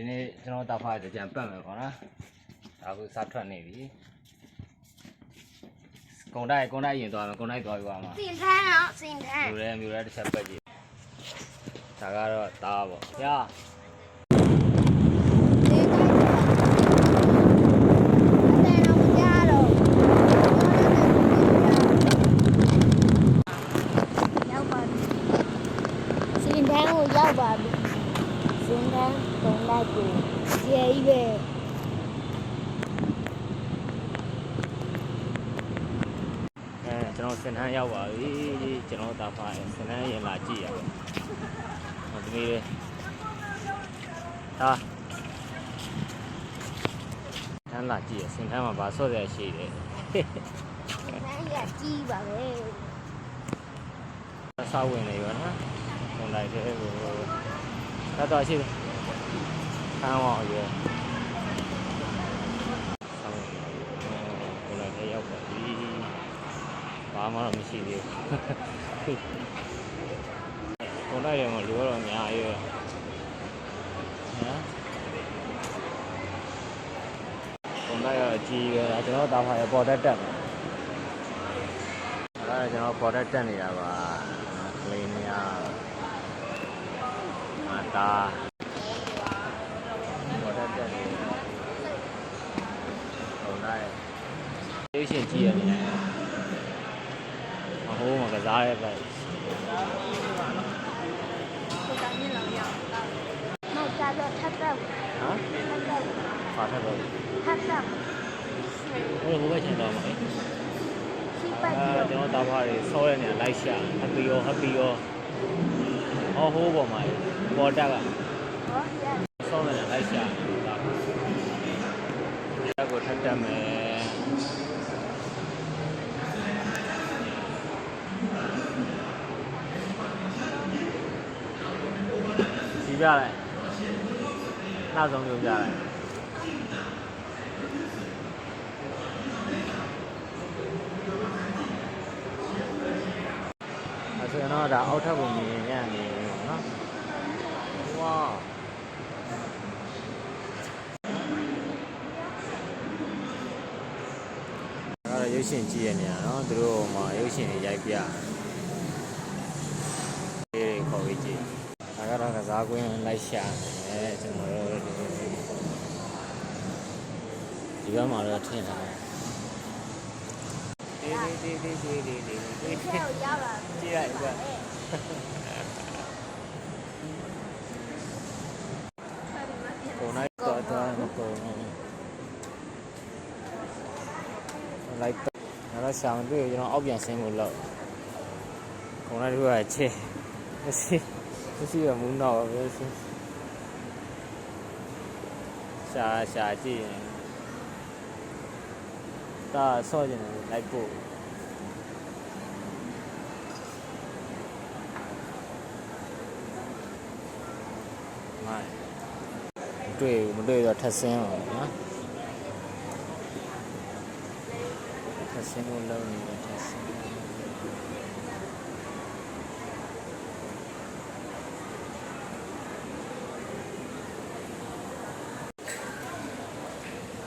ဒီနေ့ကျွန်တော်တာဖားကြံပတ်မယ်ပေါ့နော်ဒါအခုစားထွက်နေပြီကုံတိုက်ကုံတိုက်ရင်သွားမယ်ကုံတိုက်သွားပြီးသွားမှာစင်ထန်းတော့စင်ထန်းမျိုးရဲမျိုးရဲတစ်ချက်ပတ်ကြည့်ဒါကတော့တားပေါ့ရ ရောက်ပါပြီစင်ထန်းကိုရောက်ပါပြီစင်ထန်းတုံးလိုက်ကိုကျဲကြီးပဲ အဲ ကျွန်တော်စင်ထန်းရောက်ပါပြီကျွန်တော်တာဖားစင်ထန်းရင်လာကြည့်ရအောင်ဟောဒီနေ့ဟာထန်းလာကြည့်ရစင်ထန်းမှာဗာဆော့ရရှိတယ်စင်ထန်းရကြီးပါပဲစားဝင်နေပါနော်။ဟိုလိုက်တဲ့ဟိုသတ်တော်ရှိတယ်။ခမ်းအောင်ရယ်။ဆောင်းဟိုလိုက်တဲ့ရောက်ပါပြီ။ဘာမှတော့မ ရှိသေးဘူး။ဟိုလိုက်တယ်မလူတော့အများကြီးပဲ။နော်။ဟိုလိုက်ရအကြီးပဲကျွန်တော်တာဖာရပေါ်တက်တက်မယ်။အဲ့ဒါကျွန်တော်ပေါ်တက်တက်နေတာပါ။ကလေးနေရမတာပေါ်တက်တက်နေဟိုလိုက်ရုပ်ရှင်ကြည့်ရနေတယ်အ ဟိုးမှာကစားရဲပဲနောက်ကြတော့ထပ်တော့ဟမ်ထပ်တော့ပါထက်တော့ထပ်တော့ဟိုဘဘချင်းတော့မှာလေစီပတ်အဲပြီးကျွန်တော်တာဖားတွေဆောရနေလိုက်ရှာ happy ရော happy ရောဟောဟိုးပေါ်မှာပေါ်တက်ကဟောရဆောနေလိုက်ရှာတာတက်ကိုထက်တက်မယ်စီ ပြလိုက်နောက်ဆုံးပြောပြလိုက်အဲဆိုရင်တော့ဒါအောက်ထပ်ပုံမြင်ရနေပေါ့နော်ဝါးအဲ့ဒါရုပ်ရှင်ကြည့်ရနေရနော်သူတို့ဟိုမှာရုပ်ရှင်တွေရိုက်ပြအေးခေါ်ပြီးကြည့်ဒါကတော့က စားကွင်းလိုက်ရှာနေကျွန်တော်တို့ဒီဘက်မှာတော့ထင်တာဒီဒီဒီဒီဒီဒီဒီဒီကျောက်ရောက်လာကြည့်လိုက်ကွာကိုနိုင်တော့တော့မကုန်လိုက်တော့ရှာမတွေ့ကျွန်တော်အောက်ပြန်ဆင်းဖို့လောက်ကိုနိုင်တို့ကချေမရှိ မရှိရမူးတော့ပဲရှာရှာကြည့်ရင်ဒါဆော့ကျင်တယ်လိုက်ပို့မိုင်းတွေ့ဘူးမတွေ့တော့ထပ်ဆင်းအောင်နော်ထပ်ဆင်းလို့လုံးနေတယ်ထပ်ဆင်း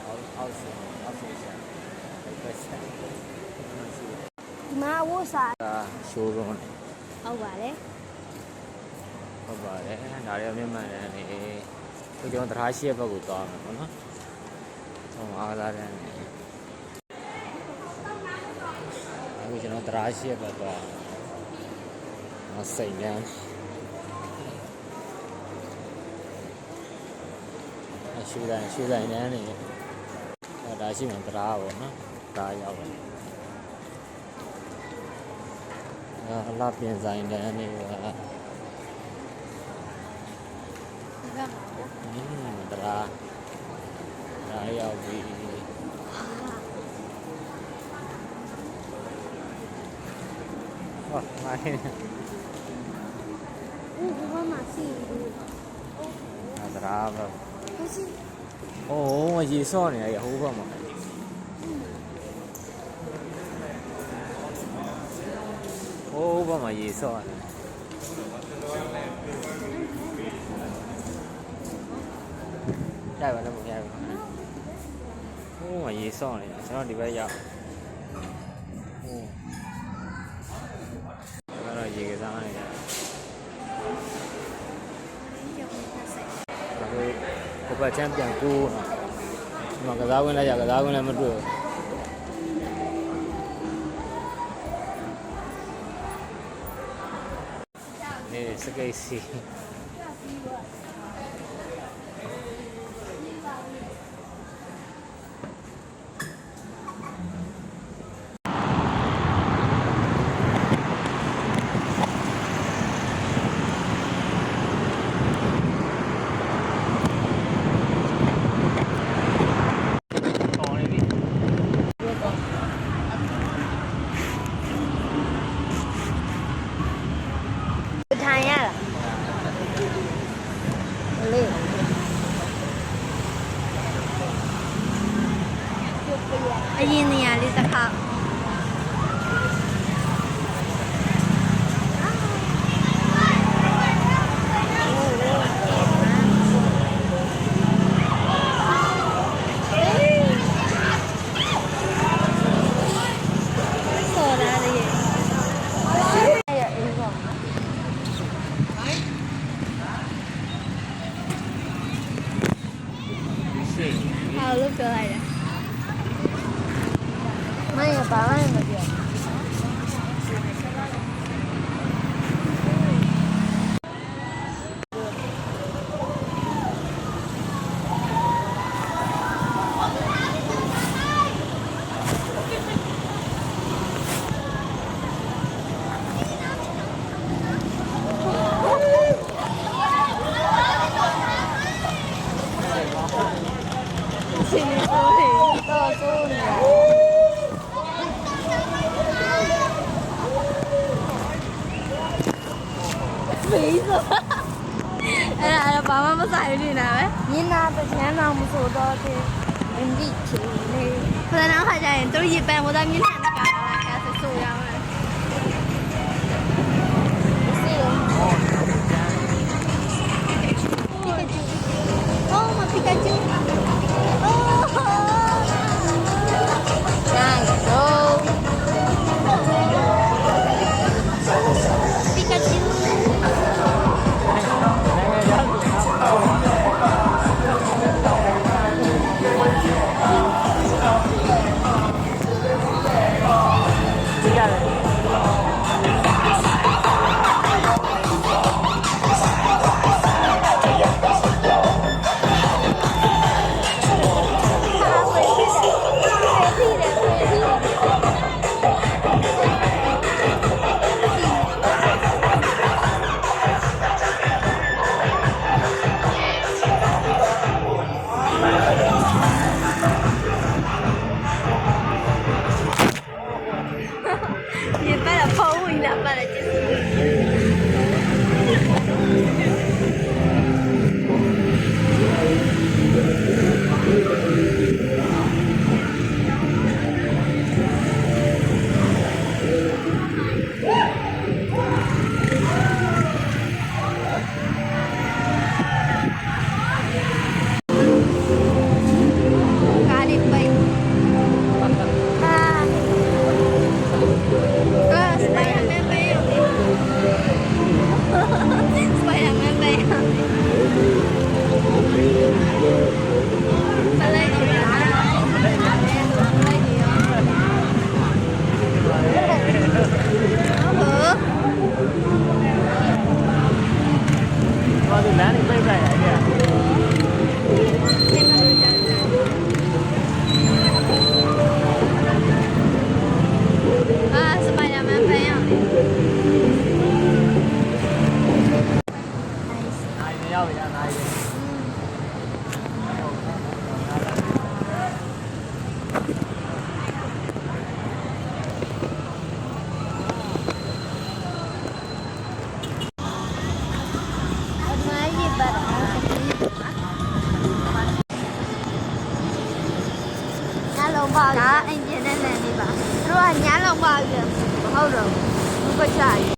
အောက်အောက်ဆင်းအောက်ဆင်းရှာဘယ်ဆက် ဒီ မှာဝတ်စာဒါရှိုးရုံးဟုတ်ပါလေဟုတ်ပါတယ်ဒါရီမျက်မှန်တယ်နေဒီကျွန်တော်တရားရှိရဲ့ဘက်ကိုသွားမယ်ပေါ့နော်ဟောအားလာတယ်နေအခုကျွန်တော်တရားရှိရဲ့ဘက်သွားမစိတ်နဲ့အရှူတိုင်းရှူတိုင်းနဲ့နေအဲဒါရှိမှတရားပေါ့နော်တရားရောက်တယ် အာလာပြင်ဆိုင်တဲ့နေက ဒီကမှာ อืมตราตราရောက်ပြီဟောမိုင်း ဦးဒီမှာစီဘူး တရာပဲ မရှိ โอ้ရေစော့နေရဟိုးဘက်မှာဟိုးဘ က်မှာရေစော့နေရိုက်ပါလည်းမရိုက်ဘူးဟိုးမရေဆော့နေကျွန်တော်ဒီဘက်ရောက်ဟိုးကျွန်တော်ရေကစားနေတယ်အခုကိုပတ်ချမ်းပြန်ကူးဒီမှာကစားဝင်လိုက်ရကစားဝင်လည်းမတွေ့ဘူး နေစကိတ်စီ တော်နေပြီ ထိုင်ရလားလေးအ ရင်နေရာ 那有八万个币 အဲ့ဒါအဲ့ဒါဘာမှမဆိုင်ဘူးနေတာပဲညနာတချမ်းတော်မဆိုတော့တဲ့အင်ဒီချီနေခဏနောက်ခါကျရင်တို့ရေပန်ဝဒမြင်းနဲ့ကလာအဲ့ဒါဆိုရအောင်စီရောပီကာ ဒါ